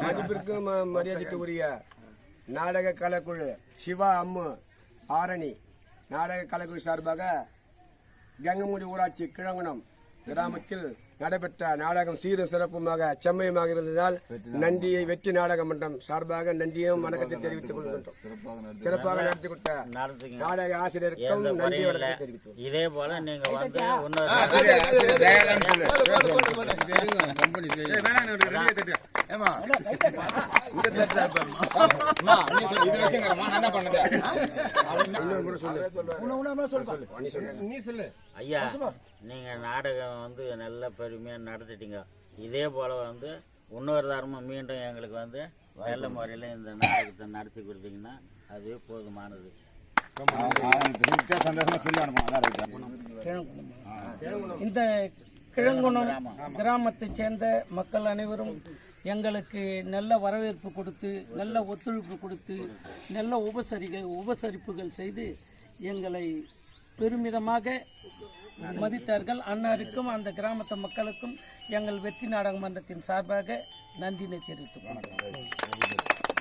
மதிப்பிற்கும் மரியாதைக்கு உரிய நாடக கலைக்குழு சிவா அம்மு ஆரணி நாடக கலைக்குழு சார்பாக கங்கமுடி ஊராட்சி கிழங்குணம் கிராமத்தில் நடைபெற்ற நாடகம் சீரும் சிறப்புமாக செம்மையுமாக இருந்ததால் நன்றியை வெற்றி நாடக மன்றம் சார்பாக நன்றியும் வணக்கத்தை தெரிவித்துக் கொள்கின்றோம் சிறப்பாக நடத்தி கொடுத்த நாடக ஆசிரியருக்கும் நன்றி வணக்கத்தை தெரிவித்துக் இதே போல நீங்க வந்து ஐயா நீங்க நாடகம் வந்து நல்ல பெருமையா நடத்திட்டீங்க இதே போல வந்து இன்னொரு தரமும் மீண்டும் எங்களுக்கு வந்து நல்ல முறையில் இந்த நாடகத்தை நடத்தி கொடுத்தீங்கன்னா அதுவே போதுமானது சந்தோஷமா சொல்லி அனுப்பணும் அதான் ரைட் இந்த கிழங்குணம் கிராமத்தைச் சேர்ந்த மக்கள் அனைவரும் எங்களுக்கு நல்ல வரவேற்பு கொடுத்து நல்ல ஒத்துழைப்பு கொடுத்து நல்ல உபசரிகள் உபசரிப்புகள் செய்து எங்களை பெருமிதமாக மதித்தார்கள். அன்னாருக்கும் அந்த கிராமத்து மக்களுக்கும் எங்கள் வெற்றி நாடக மன்றத்தின் சார்பாக நன்றினை தெரிவித்துக் கொள்கிறோம்.